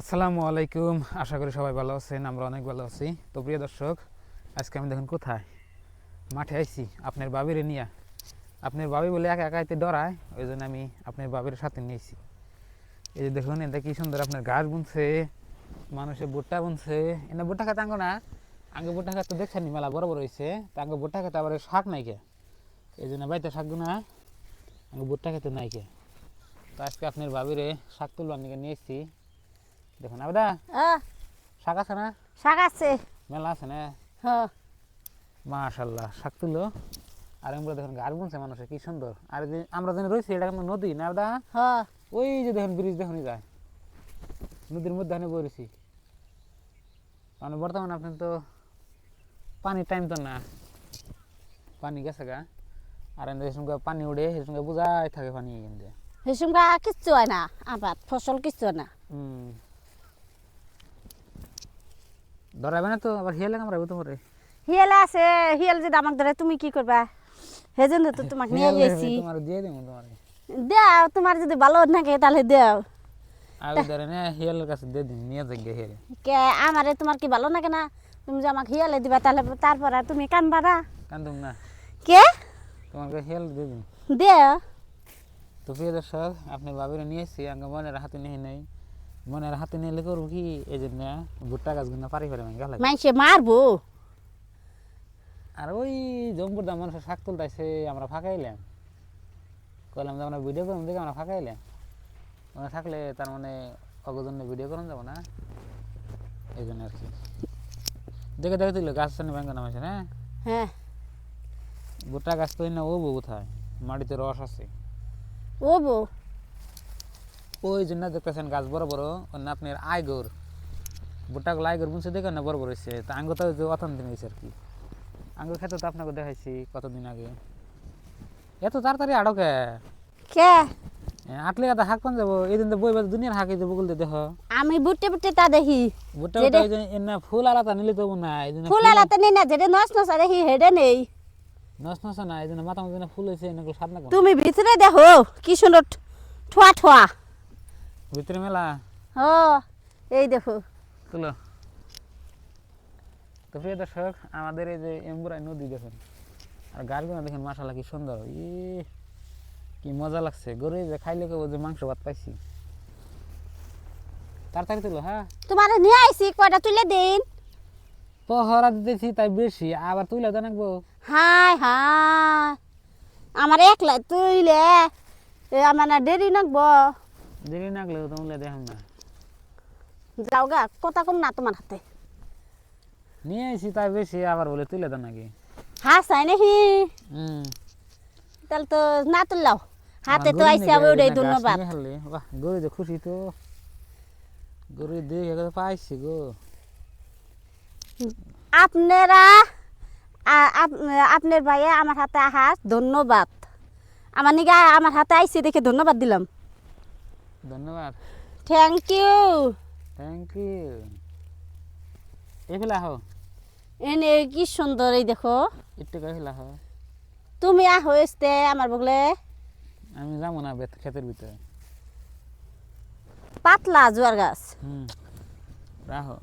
আসসালামু আলাইকুম। আশা করি সবাই ভালো আছেন, আমরা অনেক ভালো আছি। তো প্রিয় দর্শক, আজকে আমি দেখুন কোথায়? মাঠে আইছি, আপনার বাবিরে নিয়ে। আপনার বাবি বলে একা একা আইতে ডরায় ওই জন্য আমি আপনার বাবির সাথে নিয়েছি। এই যে দেখুন, এটা কি সুন্দর আপনার গাছ বুনছে, মানুষের ভুট্টা বুনছে। এনে ভুট্টা খাতে আঙ্গো না আগে ভুট্টা খাতে দেখছেন নি, মেলা বড় বড় হয়েছে তা আগে ভুট্টা খেতে আবার শাক নাই কে এই জন্য বাড়িতে শাক গুনা আগে ভুট্টা খেতে নাই কে তো আজকে আপনার বাবিরে শাক তুলবার নিয়ে নিয়েছি। দেখুন আবেদা। আহ, শাক আছে না? শাক আছে। মেলা আছে না? হ মাশাল্লাহ শাক তুলো। আর আমরা দেখুন গাছ বুনছে মানুষের কি সুন্দর। আর আমরা যেন রয়েছি এটা কিন্তু নদী না আবেদা? হ ওই যে দেখুন ব্রিজ দেখুন যায়। নদীর মধ্যে আমি বলেছি মানে বর্তমানে আপনি তো পানির টাইম তো না। পানি গেছে গা। আর সঙ্গে পানি উড়ে সঙ্গে বোঝাই থাকে পানি কিন্তু হেসুমকা কিচ্ছু হয় না আবাদ ফসল কিচ্ছু হয় না। হুম। ধরাবে না তো আবার হিয়ালে কামড়াবে তোমারে হিয়াল আছে হিয়াল যদি আমাকে ধরে তুমি কি করবা? সেজন্য তো তোমাকে নিয়ে গেছি তোমার দিয়ে দেবো তোমারে। দেও তোমার যদি ভালো নাকি তাহলে দেও। আমি ধরে না হিয়ালের কাছে দিয়ে দিন নিয়ে যাই গে হিয়ালে। কে আমারে তোমার কি ভালো না? তুমি যে আমাকে হিয়ালে দিবা তাহলে তারপর আর তুমি কানবা না। কান্দুম না। কে? তোমাকে হিয়াল দিয়ে দিন দেও। তো প্রিয় দর্শক আপনি বাবিরে নিয়ে এসেছি আগে মনের হাতে নিয়ে নেই। মনের হাতে নিলে করব কি? এই জন্য ভুট্টা গাছগুলো পারি পারে আমি গেলাম মানুষে মারবো? আর ওই জম্পুর দাম মানুষের শাক তুলতেছে আমরা ফাঁকাইলাম কইলাম যে আমরা ভিডিও করলাম দেখে আমরা ফাঁকাইলাম ওখানে থাকলে তার মানে অগজন্য ভিডিও করুন যাব না? এই জন্য আর কি। দেখে দেখে তুইলো গাছ সামনে ব্যাংক নাম আছে না হ্যাঁ। ভুট্টা গাছ তো না ও বউ কোথায়? মাটিতে রস আছে। ও বউ ওই জন্য দেখতেছেন গাছ বড় বড় অন্য আপনার আইগর ভুট্টাগুলো আইগর বুনছে দেখেন না বড় বড় হয়েছে তা আঙ্গ তো অতন দিন হয়েছে আর কি। আঙ্গুর খেতে তো আপনাকে দেখাইছি কতদিন আগে। এত তাড়াতাড়ি আড়কে কে? আটলে কথা হাক পান যাব এই দিন তো বই বাজে দুনিয়ার হাঁকে যাব বলতে দেখ। আমি বুটে বুটে তা দেখি। ওই যে এনে ফুল আলাদা নিলে তো না এই ফুল আলাতে নেই না যেটা নস নস দেখি হেডে নেই। নস নস না এই মাথা মধ্যে ফুল হয়েছে এনেগুলো সাত না তুমি ভিতরে দেখো কি সুন্দর ঠোয়া ঠোয়া। ভিতরে মেলা? ও এই দেখো। তুলো। তো প্রিয় দর্শক আমাদের এই যে এম্বুরাই নদী দেখুন আর গাছগুলো দেখেন মাসালা কি সুন্দর। ই কি মজা লাগছে। গরু যে খাইলে কেউ যে মাংস ভাত পাইছি। তাড়াতাড়ি তুলো হ্যাঁ? তোমার নিয়ে আইসি কয়টা তুলে দিন। পহরা দিতেছি তাই বেশি। আবার তুলে তো নাকবো। হাই হাই আমার একলা তুইলে এ আমার না দেরি নাকবো। দেরি নাগলেও তোমরা দেখাম না। যাও গা কথা কম না তোমার হাতে। নিয়ে আইছি তাই বেশি আবার বলে তুলে তো নাকি? হাসাই নাহি হুম। তাহলে তো না তুললাও। হাতে তো আইসি নাকি আমি ওটাই ধন্যবাদ। বাহ গরু যে খুশি তো। গরু দেখে তো পাইছি গো। আপনারা আপ- আপনার ভাইয়া আমার হাতে আহার ধন্যবাদ। আমার নিগা আমার হাতে আইসি দেখে ধন্যবাদ দিলাম। ধন্যবাদ। থ্যাংক ইউ থ্যাংক ইউ এইফালে আহো। এনে কি সুন্দর এই দেখো। একটু এইফালে আহো। তুমি আহো এসতে আমার বগলে। আমি যাব না ক্ষেতের ভিতরে। পাতলা জোয়ার গাছ। হুম। রাহো।